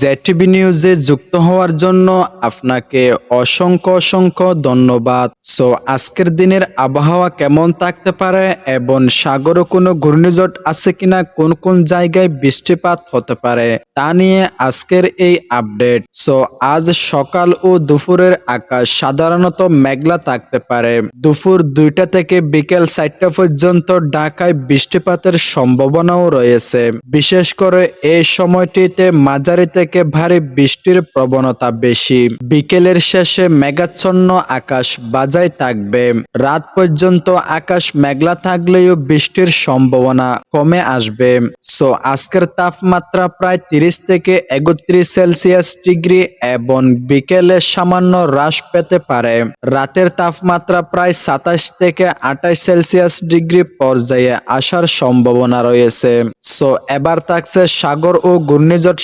JTV নিউজে যুক্ত হওয়ার জন্য আপনাকে অসংখ্য অসংখ্য ধন্যবাদ। সো আজকের দিনের আবহাওয়া কেমন থাকতে পারে এবং সাগরে কোনো ঘূর্ণিঝড় আছে কিনা, কোন কোন জায়গায় বৃষ্টিপাত হতে পারে, তা নিয়ে আজকের এই আপডেট। সো আজ সকাল ও দুপুরের আকাশ সাধারণত মেঘলা থাকতে পারে। দুপুর দুইটা থেকে বিকেল চারটা পর্যন্ত ঢাকায় বৃষ্টিপাতের সম্ভাবনাও রয়েছে। বিশেষ করে এই সময়টিতে মাঝারি থেকে ভারী বৃষ্টির প্রবণতা বেশি। বিকেলের শেষে মেঘাচ্ছন্ন আকাশ বাজায় থাকবে। রাত পর্যন্ত আকাশ মেঘলা থাকলেও বৃষ্টির সম্ভাবনা কমে আসবে। সো, আজকের তাপমাত্রা প্রায় তিরিশ থেকে একত্রিশ সেলসিয়াস ডিগ্রি এবং বিকেলে সামান্য হ্রাস পেতে পারে। রাতের তাপমাত্রা প্রায় সাতাশ থেকে আঠাশ সেলসিয়াস ডিগ্রি পর্যায়ে আসার সম্ভাবনা রয়েছে। সো, এবার থাকছে সাগর ও ঘূর্ণিঝড়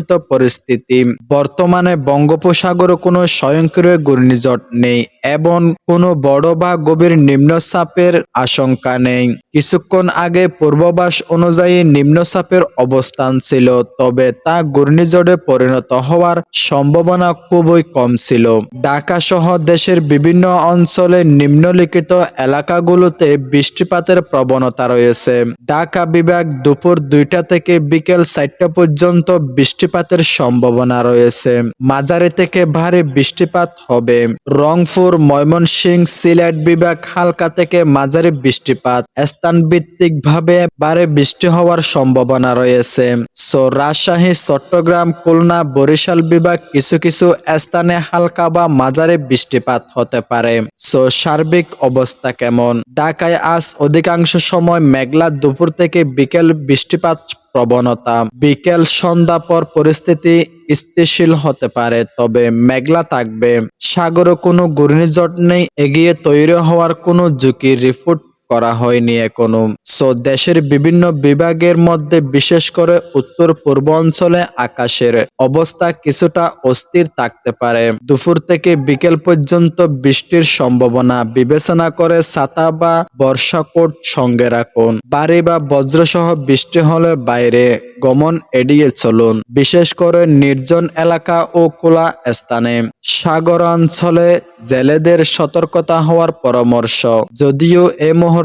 সম্পর্কিত পরিস্থিতি। বর্তমানে বঙ্গোপসাগরে কোনো স্বয়ংক্রিয় ঘূর্ণিঝড় নেই। এবং কোনো বড় বা গভীর নিম্নচাপের আশঙ্কা নেই। কিছুক্ষণ আগে পূর্ববাস অনুযায়ী নিম্নচাপের অবস্থান ছিল, তবে তা ঘূর্ণিঝড়ে পরিণত হওয়ার সম্ভাবনা খুবই কম ছিল। ঢাকা সহ দেশের বিভিন্ন অঞ্চলে নিম্নলিখিত এলাকাগুলোতে বৃষ্টিপাতের প্রবণতা রয়েছে। ঢাকা বিভাগ দুপুর দুইটা থেকে বিকেল চারটা পর্যন্ত বৃষ্টিপাতের সম্ভাবনা রয়েছে। মাঝারি থেকে ভারী বৃষ্টিপাত হবে। রংপুর ময়মনসিংহ সিলেট বিভাগ হালকা থেকে মাঝারি বৃষ্টিপাত। স্থানভিত্তিক ভাবে বারে বৃষ্টি হওয়ার সম্ভাবনা রয়েছে। সো, রাজশাহী, চট্টগ্রাম, খুলনা, বরিশাল বিভাগ কিছু কিছু স্থানে হালকা বা মাঝারি বৃষ্টিপাত হতে পারে। সো, সার্বিক অবস্থা কেমন? ঢাকায় আজ অধিকাংশ সময় মেঘলা দুপুর থেকে বিকেল বৃষ্টিপাত প্রবণতা। বিকেল সন্ধ্যা পর পরিস্থিতি স্থিতিশীল হতে পারে, তবে মেঘলা থাকবে। সাগরে কোনো ঘূর্ণিঝড় নেই, এগিয়ে তৈরি হওয়ার কোনো ঝুঁকি রিপোর্ট করা হয়নি এখনও। সো দেশের বিভিন্ন বিভাগের মধ্যে বিশেষ করে উত্তর পূর্বাঞ্চলে আকাশের অবস্থা কিছুটা অস্থির থাকতে পারে। দুপুর থেকে বিকেল পর্যন্ত বৃষ্টির সম্ভাবনা বিবেচনা করে ছাতা বা বর্ষাকোট সঙ্গে রাখুন। বাড়ি বা বজ্রসহ বৃষ্টি হলে বাইরে গমন এড়িয়ে চলুন। বিশেষ করে নির্জন এলাকা ও খোলা স্থানে। সাগরাঞ্চলে জেলেদের সতর্কতা হওয়ার পরামর্শ। যদিও এ মুহূর্তে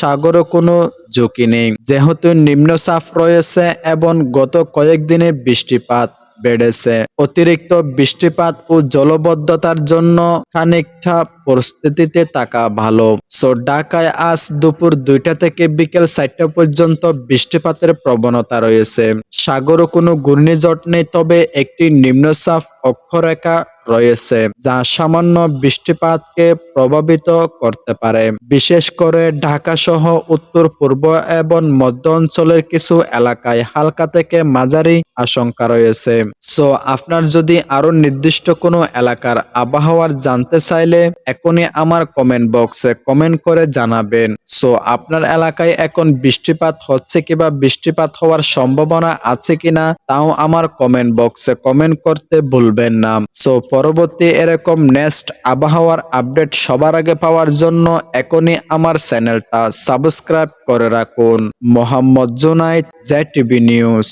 সাগরে কোনো ঝুঁকি নেই। যেহেতু নিম্নচাপ রয়েছে এবং গত কয়েকদিনে বৃষ্টিপাত বেড়েছে, অতিরিক্ত বৃষ্টিপাত ও জলবদ্ধতার জন্য খানিকটা পরিস্থিতিতে থাকা ভালো। সো, ঢাকায় আজ দুপুর দুইটা থেকে বিকেল চারটা পর্যন্ত বৃষ্টিপাতের প্রবণতা রয়েছে। সাগরও কোনো ঘূর্ণিঝড় নেই, তবে একটি নিম্নচাপ অক্ষরেখা রয়েছে, যা সামান্য বৃষ্টিপাতকে প্রভাবিত করতে পারে। বিশেষ করে ঢাকা সহ উত্তর, পূর্ব এবং মধ্য অঞ্চলের কিছু এলাকায় হালকা থেকে মাঝারি আশঙ্কা রয়েছে। সো, আপনার যদি আরও নির্দিষ্ট কোনো এলাকার আবহাওয়ার জানতে চাইলে এখনই আমার কমেন্ট বক্সে কমেন্ট করে জানাবেন। সো, আপনার এলাকায় এখন বৃষ্টিপাত হচ্ছে কিবা বৃষ্টিপাত হওয়ার সম্ভাবনা আছে কিনা তাও আমার কমেন্ট বক্সে কমেন্ট করতে ভুলবেন না। সো পরবর্তী এরকম নেক্সট আবহাওয়ার আপডেট সবার আগে পাওয়ার জন্য এখনই আমার চ্যানেলটা সাবস্ক্রাইব করে রাখুন। Mohammad Junaid J TV news.